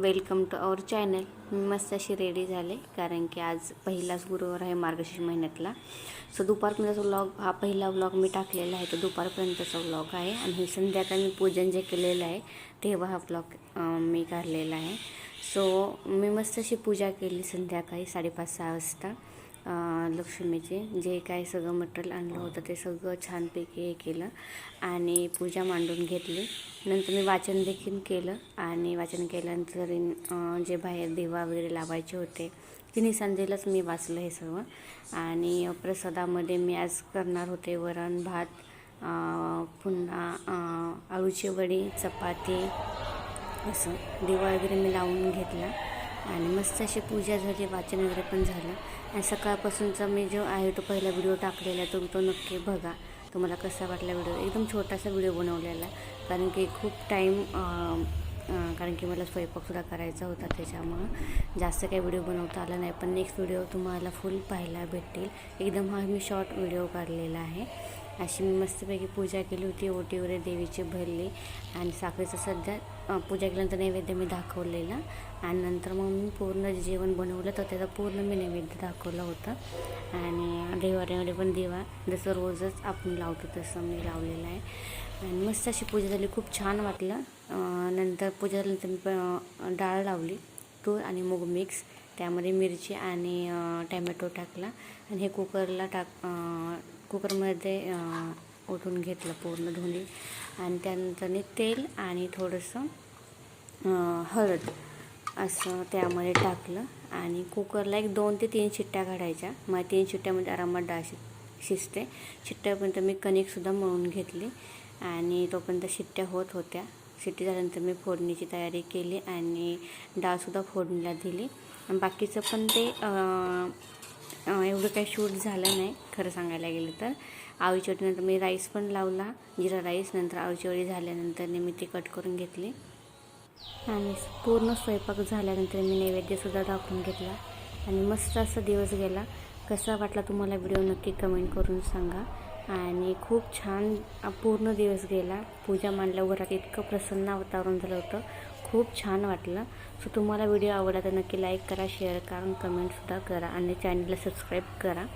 Welcome to our channel मी मस्त अशी रेडी झाले कारण की आज पहिलाच गुरुवार आहे मार्गशीर्ष महिन्यातला. सो दुपारपर्यंतचा व्लॉग हा पहिला व्लॉग मी टाकलेला आहे तो दुपारपर्यंतचा व्लॉग आहे. आणि हे संध्याकाळी मी पूजन जे केलेलं आहे तेव्हा हा व्लॉग मी काढलेला आहे. सो मी मस्त अशी पूजा केली संध्याकाळी साडेपाच सहा वाजता. लक्ष्मीचे जे काय सगळं मटेरियल आणलं होतं ते सगळं छानपैकी हे केलं आणि पूजा मांडून घेतली. नंतर मी वाचन देखील केलं आणि वाचन केल्यानंतर जे बाहेर दिवा वगैरे लावायचे होते तिन्ही संध्येलाच मी वाचलं हे सर्व आणि प्रसादामध्ये मी आज करणार होते वरण भात पुन्हा आळूची वडी चपाती असं दिवा वगैरे मी लावून घेतला. आणि मस्त अशी पूजा झाली वाचन वगैरे पण झालं. आणि सकाळपासूनचा मी जो आहे तो पहिला व्हिडिओ टाकलेला आहे तो तो नक्की बघा. तुम्हाला कसा वाटला व्हिडिओ? एकदम छोटासा व्हिडिओ बनवलेला कारण की खूप टाईम कारण की मला स्वयंपाकसुद्धा करायचा होता त्याच्यामुळं. जास्त काही व्हिडिओ बनवता आला नाही पण नेक्स्ट व्हिडिओ तुम्हाला फुल पाहायला भेटतील. एकदम हा मी शॉर्ट व्हिडिओ काढलेला आहे. अशी मी मस्तपैकी पूजा केली होती. ओटी वगैरे देवीची भरली. आणि साखरेचं सध्या पूजा केल्यानंतर नैवेद्य मी दाखवलेला. आणि नंतर मग मी पूर्ण जेवण बनवलं तर त्याचा पूर्ण मी नैवेद्य दाखवलं होतं. आणि देवाऱ्यामध्ये पण दिवा जसं रोजच आपण लावतो तसं मी लावलेलं आहे. आणि मस्त अशी पूजा झाली. खूप छान वाटलं. नंतर पूजा झाल्यानंतर मी प- डाळ लावली. तूर आणि मूग मिक्स. त्यामध्ये मिरची आणि टॅमॅटो टाकला आणि हे कुकरला टाक कुकरमध्ये ओतून घेतलं पूर्ण धुणी आणि त्यानंतर तेल आणि थोडंसं हळद असं त्यामध्ये टाकलं आणि कुकरला एक दोन ते तीन शिट्ट्या काढायच्या. मग तीन शिट्ट्यामध्ये आरामात डाळ शि शिजते. शिट्ट्यापर्यंत मी कणिकसुद्धा मळून घेतली आणि तोपर्यंत शिट्ट्या होत होत्या. शिट्टी झाल्यानंतर मी फोडणीची तयारी केली आणि डाळसुद्धा फोडणीला दिली. आणि बाकीचं पण ते एवढं काही शूट झालं नाही खरं सांगायला गेलं तर. आळूची वडीनंतर मी राईस पण लावला जिरा राईस नंतर आळूची वडी झाल्यानंतर मी ती कट करून घेतली. आणि पूर्ण स्वयंपाक झाल्यानंतर मी नैवेद्यसुद्धा दाखवून घेतला. आणि मस्त असा दिवस गेला. कसा वाटला तुम्हाला व्हिडिओ नक्की कमेंट करून सांगा. आणि खूप छान पूर्ण दिवस गेला. पूजा मांडल्यावर घरात इतकं प्रसन्न वातावरण झालं होतं. खूप छान वाटलं. सो तुम्हाला व्हिडिओ आवडला तर नक्की लाईक करा शेअर करा कमेंटसुद्धा करा आणि चॅनलला सबस्क्राईब करा.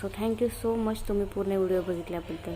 सो थँक्यू सो मच तुम्ही पूर्ण व्हिडिओ बघितल्याबद्दल.